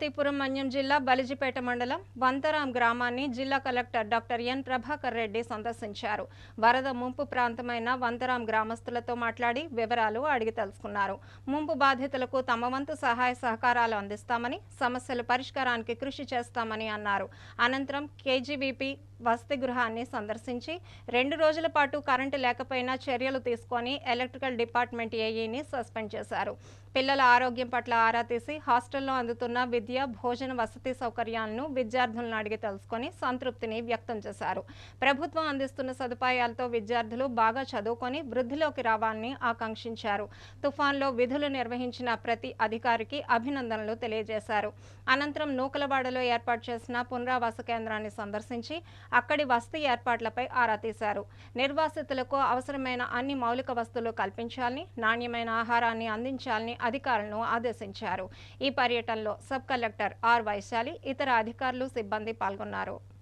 పార్వతీపురం మన్యం జిల్లా బలిజిపేట మండలం వంతరాం గ్రామాన్ని జిల్లా collector doctor N Prabhakar Reddy సందర్శించారు. వరద ముంపు ప్రాంతమైన వంతరాం గ్రామస్తులతో మాట్లాడి వివరాలు అడిగి తెలుసుకున్నారు. ముంపు బాధితులకు తమ వంతు సహాయ సహకారాలు అందిస్తామని సమస్యల పరిష్కారానికి కృషి చేస్తామని అన్నారు. అనంతరం కేజీవీపీ వసతి గృహాన్ని సందర్శించి రెండు రోజుల పాటు కరెంటు లేకపోయినా చర్యలు తీసుకొని ఎలక్ట్రికల్ డిపార్ట్మెంట్ ఏఈని సస్పెండ్ చేశారు. పిల్లల ఆరోగ్యం పట్ల ఆరా తీసి హాస్టల్లో అందుతున్న విద్య భోజన వసతి సౌకర్యాలను విద్యార్థులను అడిగి తెలుసుకొని సంతృప్తిని వ్యక్తం చేశారు. ప్రభుత్వం అందిస్తున్న సదుపాయాలతో విద్యార్థులు బాగా చదువుకొని వృద్ధిలోకి రావాలని ఆకాంక్షించారు. తుఫాన్లో విధులు నిర్వహించిన ప్రతి అధికారికి అభినందనలు తెలియజేశారు. అనంతరం నూకలవాడలో ఏర్పాటు చేసిన పునరావాస కేంద్రాన్ని సందర్శించి అక్కడి వసతి ఏర్పాట్లపై ఆరా తీశారు. నిర్వాసితులకు అవసరమైన అన్ని మౌలిక వస్తువులు కల్పించాలని నాణ్యమైన ఆహారాన్ని అందించాలని అధికారులను ఆదేశించారు. ఈ పర్యటనలో సబ్ కలెక్టర్ ఆర్ వైశాలి ఇతర అధికారులు సిబ్బంది పాల్గొన్నారు.